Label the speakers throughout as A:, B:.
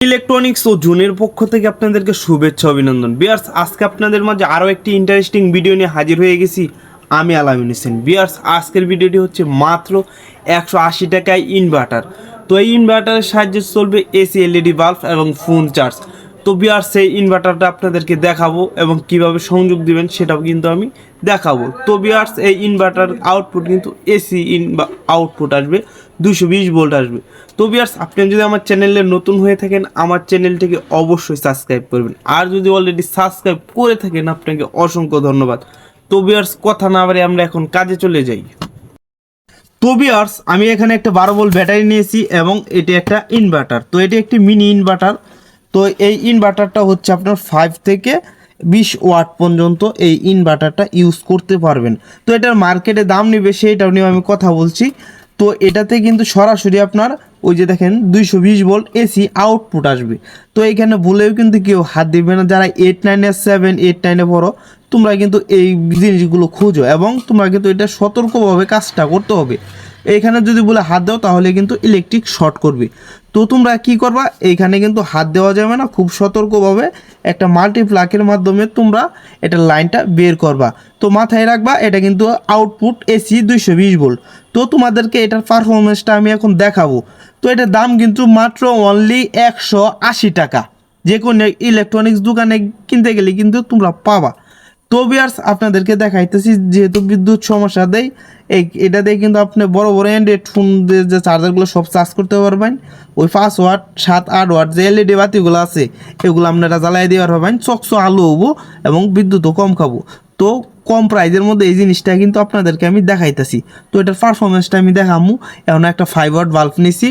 A: Electronics ও জুনের পক্ষ থেকে আপনাদেরকে শুভেচ্ছা, অভিনন্দন। বিয়ার্স আজকে আপনাদের মাঝে আরও একটি ইন্টারেস্টিং ভিডিও নিয়ে হাজির হয়ে গেছি। আমি আলামিন হোসেন বিয়ার্স আজকের ভিডিওটি হচ্ছে মাত্র একশো আশি টাকায় ইনভার্টার তো এই ইনভার্টারের সাহায্যে চলবে এসি এলইডি বাল্ব এবং ফোন চার্জ তো বিয়ার সেই ইনভার্টারটা আপনাদেরকে দেখাবো এবং কীভাবে সংযোগ দিবেন সেটাও কিন্তু আমি দেখাবো। তো বিয়ার্স এই ইনভার্টার আউটপুট কিন্তু এসি ইন বা আউটপুট আসবে দুশো বিশ ভোল্ট আসবে। তো বিয়ার্স আপনি যদি আমার চ্যানেলে নতুন হয়ে থাকেন, আমার চ্যানেলটিকে অবশ্যই সাবস্ক্রাইব করবেন। আর যদি অলরেডি সাবস্ক্রাইব করে থাকেন, আপনাকে অসংখ্য ধন্যবাদ। তো বিয়ার্স কথা না বাড়ে আমরা এখন কাজে চলে যাই। তো বিয়ার্স আমি এখানে একটা বারো ভোল্ট ব্যাটারি নিয়েছি এবং এটি একটা ইনভার্টার তো এটি একটি মিনি ইনভার্টার তো এই ইনভার্টারটা হচ্ছে আপনার ফাইভ থেকে বিশ ওয়াট পর্যন্ত এই ইনভার্টারটা ইউজ করতে পারবেন। তো এটার মার্কেটে দাম নেবে, সেইটাও নিয়ে আমি কথা বলছি। তো এটাতে কিন্তু সরাসরি আপনার ওই যে দেখেন দুইশো বিশ ভোল্ট এসি আউটপুট আসবে। তো এইখানে ভুলেও কিন্তু কেউ হাত দিবে না। যারা এইট নাইনে সেভেন এইট নাইনে পড়ো তোমরা কিন্তু এই জিনিসগুলো খোঁজো এবং তোমরা কিন্তু এটা সতর্কভাবে কাজটা করতে হবে। এইখানে যদি বলে হাত দাও, তাহলে কিন্তু ইলেকট্রিক শর্ট করবে। তো তোমরা কি করবা? এইখানে কিন্তু হাত দেওয়া যাবে না, খুব সতর্কভাবে একটা মাল্টিপ্লাকের মাধ্যমে তোমরা এটা লাইনটা বের করবা। তো মাথায় রাখবা, এটা কিন্তু আউটপুট এসি দুইশো বিশ ভোল্ট তো তোমাদেরকে এটার পারফরমেন্সটা আমি এখন দেখাবো। তো এটার দাম কিন্তু মাত্র অনলি একশো আশি টাকা। যে কোনো ইলেকট্রনিক্স দোকানে কিনতে গেলে কিন্তু তোমরা পাবা। তো বিয়ার্স আপনাদেরকে দেখাইতেছি, যেহেতু বিদ্যুৎ সমস্যা দেয় এই এটা দিয়ে কিন্তু আপনি বড় বড় অ্যান্ড্রয়েড ফোন যে চার্জারগুলো সব চার্জ করতে পারবেন, ওই পাঁচ ওয়াট সাত আট ওয়াট যে এলইডি বাতিগুলো আছে, এগুলো আপনারা জ্বালাই দেওয়ার পারবেন চকচো আলো হব এবং বিদ্যুৎও কম খাব। তো কম প্রাইজের মধ্যে এই জিনিসটা কিন্তু আপনাদেরকে আমি দেখাইতেছি। তো এটার পারফরমেন্সটা আমি দেখামু। এখন একটা ফাইভ ওয়াট বাল্ব নিছি।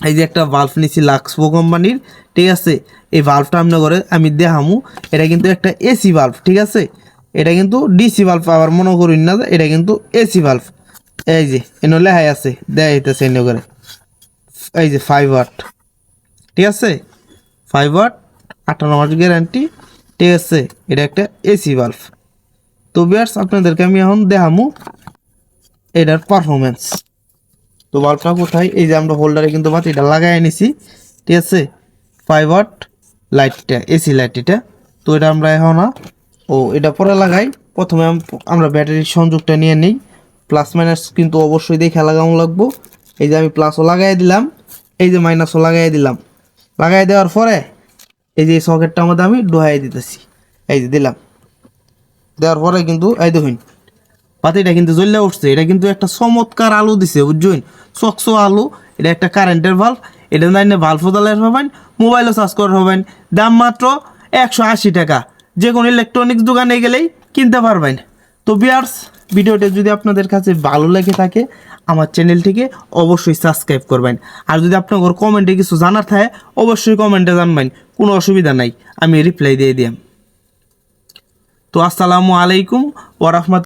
A: এই যে একটা বাল্ব নিছি লাক্সপো কোম্পানির ঠিক আছে? এই বাল্বটা আপনার ঘরে আমি দেখামু। এটা কিন্তু একটা এসি বাল্ব ঠিক আছে? এটা কিন্তু ডিসি বাল্ব আবার মনে করিন না এটা কিন্তু এসি বাল্ব এই যে, এনে লেহাই আছে দেখাইতেছে এনে করে এই যে ফাইভ ওয়াট ঠিক আছে? ফাইভ ওয়াট আঠারো মাস গ্যারান্টি ঠিক আছে? এটা একটা এসি বাল্ব তো বিয়ার্স আপনাদেরকে আমি এখন দেখামু এটার পারফরমেন্স তো বাল্বটা কোথায়? এই যে আমরা হোল্ডারে কিন্তু বাতিটা লাগাই নিছি ঠিক আছে? ফাইভ ওয়াট লাইটটা এসি লাইট এটা। তো এটা আমরা এখন ও, এটা পরে লাগাই। প্রথমে আমরা ব্যাটারির সংযোগটা নিয়ে নিই। প্লাস মাইনাস কিন্তু অবশ্যই দেখে লাগানো লাগবো। এই যে আমি প্লাসও লাগাই দিলাম। এই যে মাইনাসও লাগাই দিলাম। লাগাই দেওয়ার পরে এই যে সকেটটা আমাদের আমি ডোহাই দিতেছি। এই যে দিলাম। দেওয়ার পরে কিন্তু, এই দেখুন পাতিটা কিন্তু জ্বললে উঠছে। এটা কিন্তু একটা চমৎকার আলো দিছে, বুঝছেন? চকচো আলো। এটা একটা কারেন্টের ভাল্ব এটা না ভাল্ব দালের পাবেন মোবাইলও চার্জ করার পাবেন দাম মাত্র একশো আশি টাকা। যে কোনো ইলেকট্রনিক্স দোকানে গেলেই কিনতে পারবেন। তো বিয়ার্স ভিডিওটা যদি আপনাদের কাছে ভালো লেগে থাকে, আমার চ্যানেলটিকে অবশ্যই সাবস্ক্রাইব করবেন। আর যদি আপনার কমেন্টে কিছু জানার থাকে, অবশ্যই কমেন্টে জানবেন। কোনো অসুবিধা নাই। আমি রিপ্লাই দিয়ে দিয়াম। তো আসসালামু আলাইকুম ওরহমত